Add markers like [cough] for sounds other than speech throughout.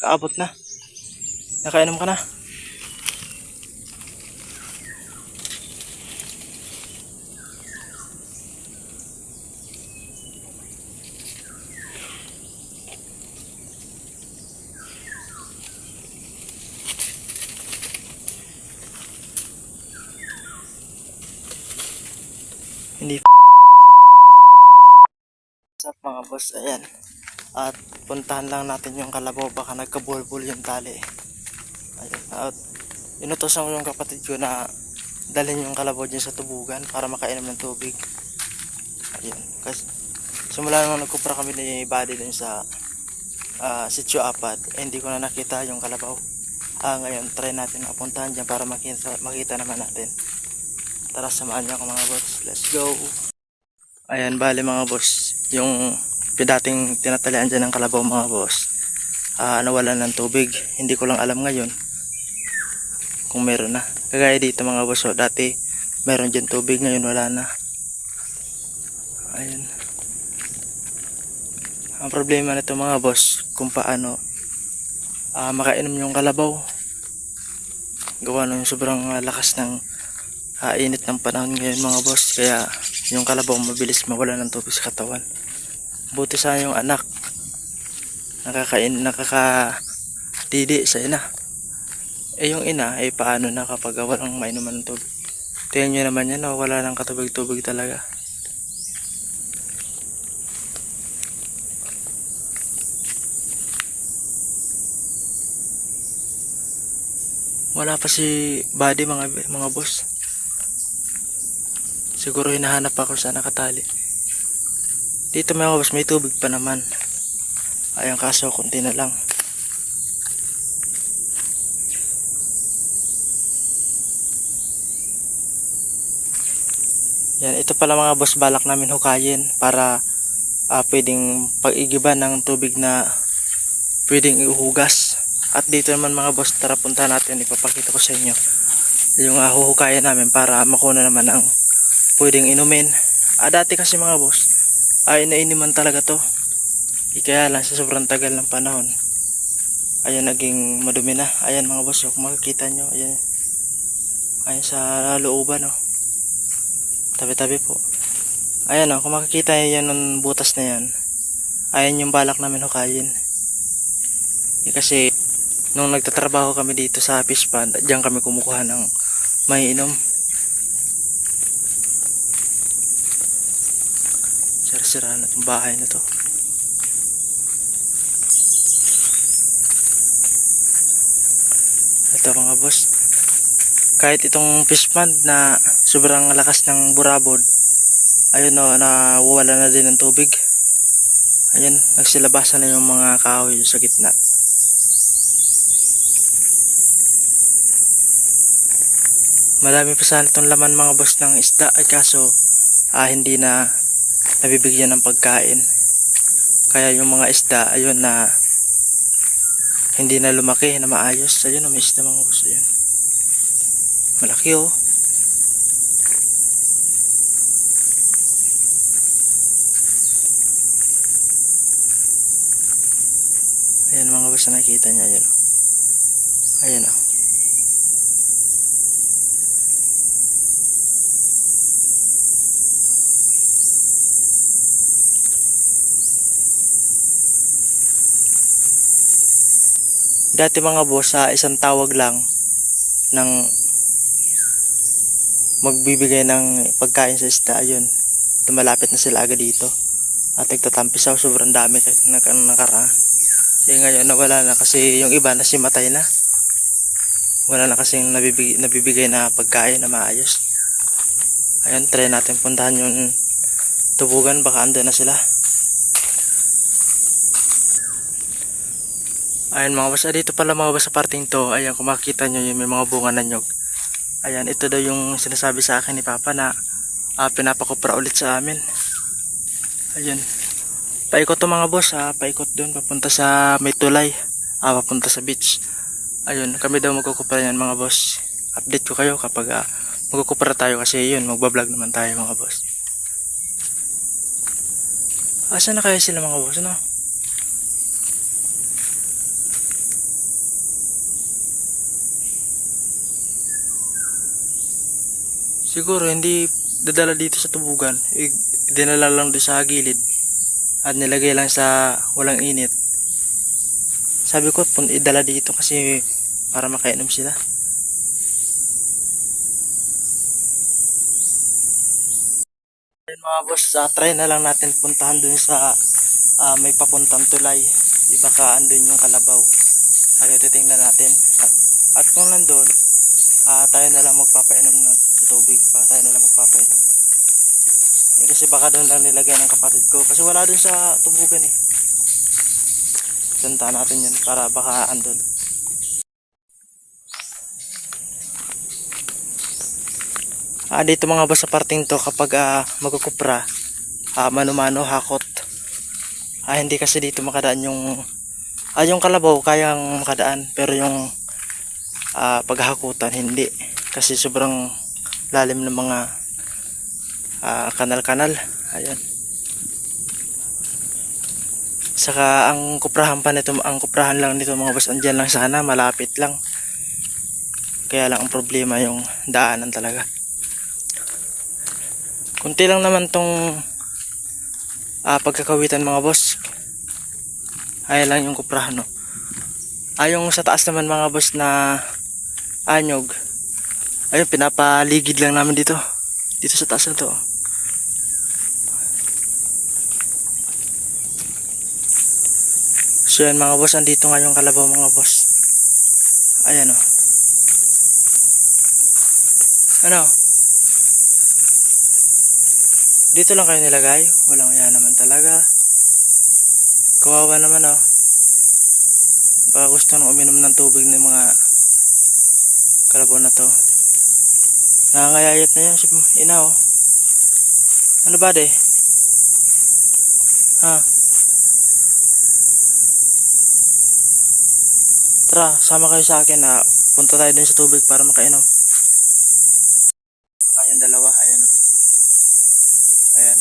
Kaabot na. Nakainom ka na. Hindi What's up mga boss? Ayan. At puntahan lang natin yung kalabaw. Baka nagkabulbul yung tali. Ayan. At inutosan ko yung kapatid ko na dalhin yung kalabaw dyan sa tubugan para makainom ng tubig. Ayan. Kasi simula nung nagkupra kami ni Buddy dun sa uh, Sitio Apad, eh, hindi ko na nakita yung kalabaw. Ah, ngayon, try natin mapuntahan dyan para makita, makita naman natin. Tara, samahan niyo ako mga boss. Let's go! Ayan, bali mga boss. Yung dating tinatalian dyan ng kalabaw mga boss. Ah, nawalan ng tubig. Hindi ko lang alam ngayon kung meron na. Kagaya dito mga boss. Oh, dati meron dyan tubig. Ngayon wala na. Ayan. Ang problema nito mga boss, kung paano ah, makainom yung kalabaw. Gawa nung sobrang ah, lakas ng ah, init ng panahon ngayon mga boss. Kaya yung kalabaw mabilis mawala ng tubig sa katawan. Buti sa yung anak. Nakakain, nakakadidi sa ina. Eh yung ina, eh paano na kapag walang mainuman ng tubig. Tingnan nyo naman yan, oh, wala nang katubig-tubig talaga. Wala pa si Buddy mga mga boss. Siguro hinahanap ako sa nakatali. Dito mga boss, may tubig pa naman. Ayang kaso, konti na lang. Yan, ito pala mga boss, balak namin hukayin para ah, pwedeng pag-igiban ng tubig na pwedeng ihugas. At dito naman mga boss, tara punta natin, ipapakita ko sa inyo yung uh, huhukayan namin para makuna naman ang pwedeng inumin. Ah, dati kasi mga boss, ay nainiman talaga to. Kaya lang sa sobrang tagal ng panahon. Ayan naging madumi na. Ayan mga boss, kung makikita nyo, ayan. Ayan sa looban, oh. Tabi-tabi po. Ayan oh, kung makikita nyo yan ng butas na yan. Ayan yung balak namin hukayin. Eh, kasi nung nagtatrabaho kami dito sa fish pond, diyan kami kumukuha ng may inom. Sira-sira na itong bahay na to. Ito mga boss. Kahit itong fish pond na sobrang lakas ng burabod, ayun no, nawawala na din ng tubig. Ayun, nagsilabasan na yung mga kahoy sa gitna. Marami pa sana itong laman mga boss ng isda ay kaso ah, hindi na nabibigyan ng pagkain. Kaya yung mga isda ayun na hindi na lumaki na maayos. Ayun may isda mga boss. Ayun. Malaki oh. Ayan mga boss na nakikita niya. Ayan oh. Ayan oh. Dati mga boss, sa isang tawag lang ng magbibigay ng pagkain sa isda, ayun. Tumalapit na sila agad dito. At nagtatampisaw, sobrang dami kahit nak nakaraan. Eh ngayon nawala na kasi yung iba nasimatay na. Wala na kasing nabibigay, nabibigay na pagkain na maayos. Ayun, try natin puntahan yung tubugan, baka ando na sila. Ayan mga boss, ah, dito pala mga boss sa parting to. Ayan, kung makikita nyo yung may mga bunga na nyog. Ayan, ito daw yung sinasabi sa akin ni Papa na ah, pinapakupra ulit sa amin. Ayan. Paikot to mga boss, ah, paikot doon, papunta sa may tulay. Ah, papunta sa beach. Ayun, kami daw magkukupra yan mga boss. Update ko kayo kapag ah, magkukupra tayo kasi yun, magbablog naman tayo mga boss. Asa na kaya sila mga boss, ano? Siguro hindi dadala dito sa tubugan. I- dinala lang doon sa gilid. At nilagay lang sa walang init. Sabi ko, pun idala dito kasi para makainom sila. Mga boss, ah, try na lang natin puntahan dun sa ah, may papuntang tulay. Di baka andun yung kalabaw. Kaya titingnan natin. At, at kung nandun, ah, tayo na lang magpapainom sa tubig. Pa tayo na lang magpapainom. Eh, kasi baka doon lang nilagay ng kapatid ko. Kasi wala dun sa tubugan eh. Puntahan natin yun para baka andun. Ah, dito mga boss sa parting to kapag ah, magkukupra, ah, mano-mano hakot. Ah, hindi kasi dito makadaan yung ah, yung kalabaw kayang makadaan pero yung ah, paghahakutan hindi kasi sobrang lalim ng mga ah, kanal-kanal. Ayun. Saka ang kuprahan pa nito, ang kuprahan lang nito mga boss, andyan lang sana, malapit lang. Kaya lang ang problema yung daanan talaga. Kunti lang naman tong ah, pagkakawitan mga boss. Ay lang yung kuprahan no. Ay yung sa taas naman mga boss na anyog. Ayun pinapaligid lang namin dito. Dito sa taas na to. So yan mga boss, andito nga yung kalabaw mga boss. Ayan o. Ano? Dito lang kayo nilagay. Walang yan naman talaga. Kawawa naman oh. Baka gusto nang uminom ng tubig ng mga kalabaw na to. Nangangayayat na yan si ina oh. Ano ba de? Ha? Tara, sama kayo sa akin na punta tayo din sa tubig para makainom. Ito nga yung dalawa, ayan oh. Ayan.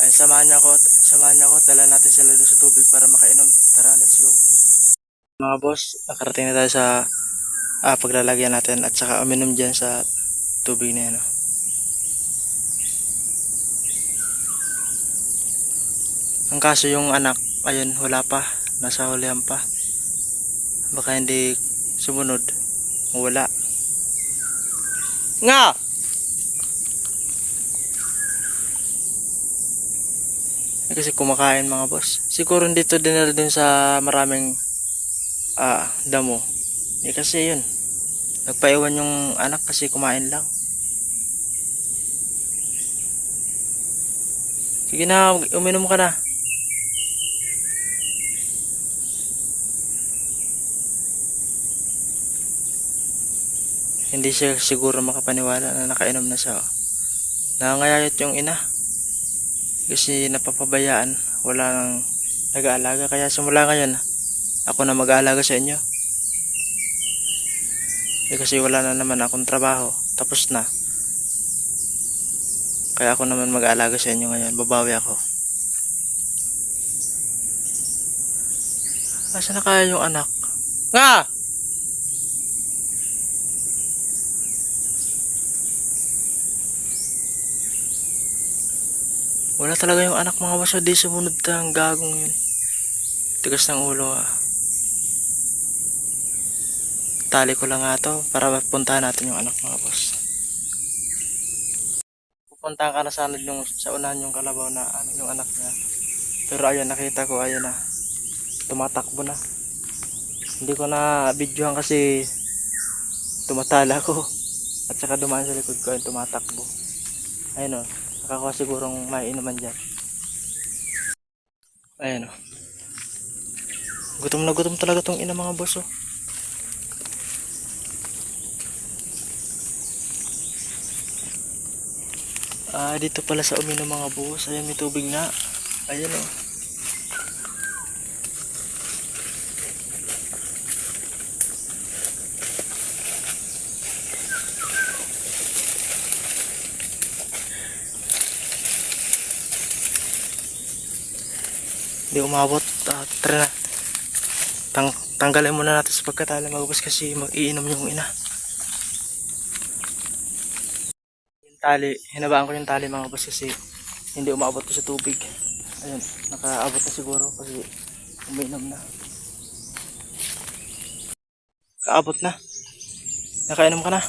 Ay, samahan niya ako, samahan niya ako, dala natin sila doon sa tubig para makainom. Tara, let's go. Mga boss, nakarating na tayo sa ah, paglalagyan natin at saka uminom dyan sa tubig na yan. oh. Ang kaso yung anak, ayun, wala pa. Nasa hulihan pa. Baka hindi sumunod. Wala. Nga! Eh, Kasi kumakain mga boss. Siguro dito din din sa maraming ah, damo. Eh kasi yun. Nagpaiwan yung anak kasi kumain lang. Sige na, uminom ka na. Hindi siya siguro makapaniwala na nakainom na siya. Nangangayayat yung ina. Kasi napapabayaan. Wala nang nag-aalaga. Kaya simula ngayon, ako na mag-aalaga sa inyo. Eh kasi wala na naman akong trabaho. Tapos na. Kaya ako naman mag-aalaga sa inyo ngayon. Babawi ako. Asa na kaya yung anak? Nga! Wala talaga yung anak mga baso. Di sumunod ang gagong yun. Tigas ng ulo ah. Tali ko lang nga to para puntahan natin yung anak mga boss. Pupuntahan ka na sana yung sa unahan yung kalabaw na ano, yung anak niya. Pero ayun nakita ko ayun na. Tumatakbo na. Hindi ko na videohan kasi tumatala ko. [laughs] At saka dumaan sa likod ko ayun tumatakbo. Ayun o. Nakakuha sigurong may inuman dyan. Ayun o. Gutom na gutom talaga tong ina mga boss oh. Ah, dito pala sa uminom mga boss. Ayan, may tubig nga. Ayan oh. Hindi umabot. Ah, tara na. Tang tanggalin muna natin sa pagkatala mga boss kasi mag-iinom yung ina. Tali, hinabaan ko yung tali mga boss kasi hindi umabot to sa tubig. Ayun, nakaabot na siguro kasi uminom na. Kaabot na. Nakainom ka na.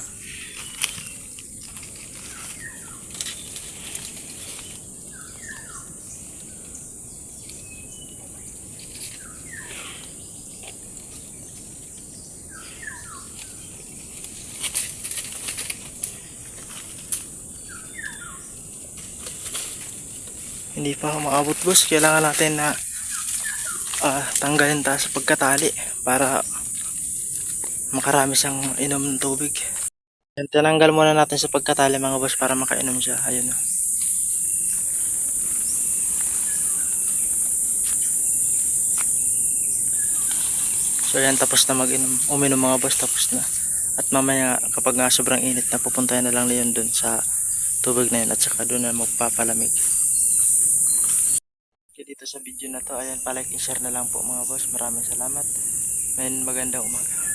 Hindi pa ako maabot boss. Kailangan natin na ah, tanggalin tayo sa pagkatali para makarami siyang inom ng tubig. Yan, tinanggal muna natin sa pagkatali mga boss para makainom siya. Ayun na. So yan tapos na mag-inom. Uminom mga boss tapos na. At mamaya kapag nga sobrang init na pupuntahan na lang Leon dun sa tubig na yun at saka doon na magpapalamig. Sa video na to, ayan, palike and share na lang po mga boss. Maraming salamat. And magandang umaga.